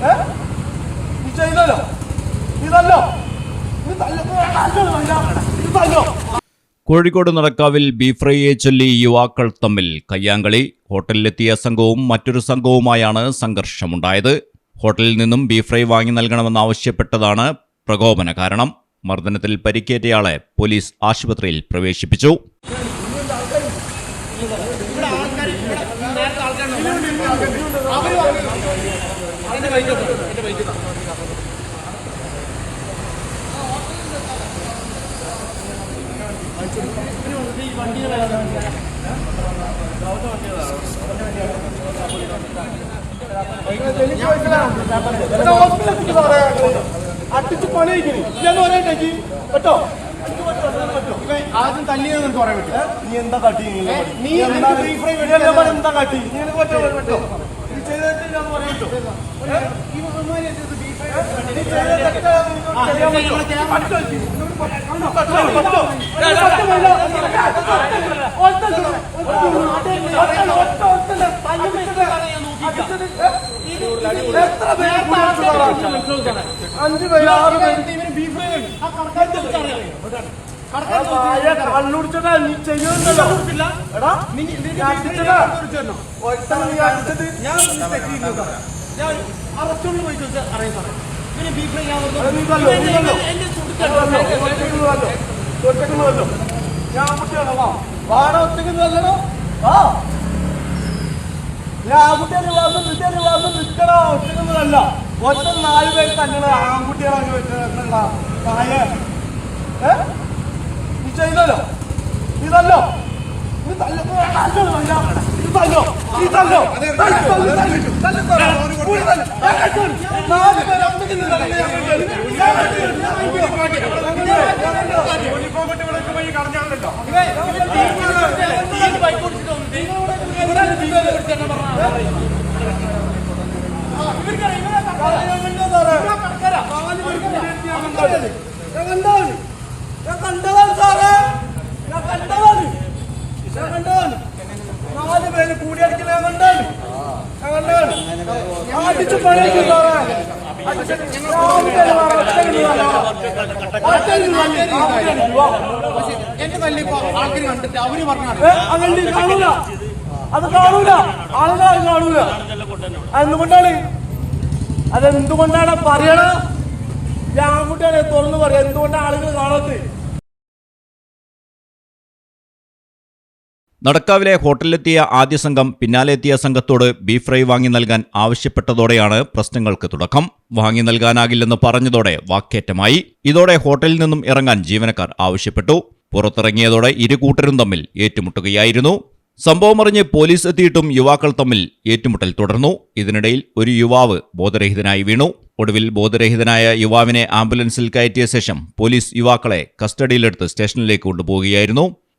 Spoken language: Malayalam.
നീ ചെയ്തല്ലോ തല്ലോ. തല്ലോ. കോഴിക്കോട് നടക്കാവിൽ ബീഫ് ഫ്രൈയെ ചൊല്ലി യുവാക്കൾ തമ്മിൽ കയ്യാങ്കളി. ഹോട്ടലിലെത്തിയ സംഘവും മറ്റൊരു സംഘവുമായാണ് സംഘർഷമുണ്ടായത്. ഹോട്ടലിൽ നിന്നും ബീഫ് ഫ്രൈ വാങ്ങി നൽകണമെന്നാവശ്യപ്പെട്ടതാണ് പ്രകോപന കാരണം. മർദ്ദനത്തിൽ പരിക്കേറ്റയാളെ പോലീസ് ആശുപത്രിയിൽ പ്രവേശിപ്പിച്ചു. അട്ടിച്ച് പണി കഴിക്കണി. ഇല്ലെന്ന് പറയണ്ടേക്ക് കേട്ടോ? ആദ്യം തല്ലിയെന്ന് നിനക്ക് പറയാൻ പറ്റില്ല നീ എന്താ കാട്ടി? നീ എന്താ കാട്ടി? നീ പറ്റോ പറ്റോ നീ ചെയ്തിട്ടില്ലാന്ന് പറയാൻ പറ്റോ. അഞ്ചു പേര് ആറ് പേര് ബീഫ് ഫ്രൈ കണ്ണുടിച്ചതാ നീ ചെയ്യുന്നുണ്ടല്ലോ എടാ നീ അടിച്ചതാ ഞാൻ ഞാൻ ഞാൻ അറസ്റ്റുള്ളിൽ പോയി അറിയാൻ സാറേ പിന്നെ ബീഫ് ഫ്രൈ ഞാൻ കുട്ടിയാണോ വാ. വാട ഒറ്റയ്ക്ക് നല്ലടോ വാ. ഞാൻ ആൺകുട്ടിയുടെ വാസം നിന്റെ വാസം നിൽക്കണോ ഒറ്റക്കൊന്നുമല്ല ഒറ്റ നാല് പേര് തന്നെ ആൺകുട്ടികളാണ് വെച്ചിട്ടുള്ള നായ ഏ? നീ ചെയ്തല്ലോ. ഇതല്ലോ ഞാൻ കണ്ടത്. ഞാൻ കണ്ടത്. യൂണിഫോം ഇട്ട് ഇവിടെ പോയി കളഞ്ഞാണല്ലോ കണ്ടതാണ് സാറേ ഞാൻ കണ്ടതാണ് ഞാൻ കണ്ടതാണ് നാല് പേര് കൂടിയടിക്കുന്ന ഞാൻ കണ്ടാണ് ഞാൻ കണ്ടാണ് ഞാൻ അടിച്ച് പണിയൊക്കെ സാറേ അടിച്ച് ഞാൻ കണ്ടിട്ട് അവർ കാണൂല അത് കാണൂല ആളുകൾ കാണൂല എന്തുകൊണ്ടാണ്? അതെന്തുകൊണ്ടാണ് പറയണ. ഞാൻ ആൺകുട്ടികളെ തുറന്നു പറയാം. എന്തുകൊണ്ടാണ് ആളുകൾ കാണാത്തത്? നടക്കാവിലെ ഹോട്ടലിലെത്തിയ ആദ്യ സംഘം പിന്നാലെ എത്തിയ സംഘത്തോട് ബീഫ് ഫ്രൈ വാങ്ങി നൽകാൻ ആവശ്യപ്പെട്ടതോടെയാണ് പ്രശ്നങ്ങൾക്ക് തുടക്കം. വാങ്ങി നൽകാനാകില്ലെന്ന് പറഞ്ഞതോടെ വാക്കേറ്റമായി. ഇതോടെ ഹോട്ടലിൽ നിന്നും ഇറങ്ങാൻ ജീവനക്കാർ ആവശ്യപ്പെട്ടു. പുറത്തിറങ്ങിയതോടെ ഇരു കൂട്ടരും തമ്മിൽ ഏറ്റുമുട്ടുകയായിരുന്നു. സംഭവമറിഞ്ഞ് പോലീസ് എത്തിയിട്ടും യുവാക്കൾ തമ്മിൽ ഏറ്റുമുട്ടൽ തുടർന്നു. ഇതിനിടയിൽ ഒരു യുവാവ് ബോധരഹിതനായി വീണു. ഒടുവിൽ ബോധരഹിതനായ യുവാവിനെ ആംബുലൻസിൽ കയറ്റിയ ശേഷം പോലീസ് യുവാക്കളെ കസ്റ്റഡിയിലെടുത്ത് സ്റ്റേഷനിലേക്ക് കൊണ്ടുപോവുകയായിരുന്നു.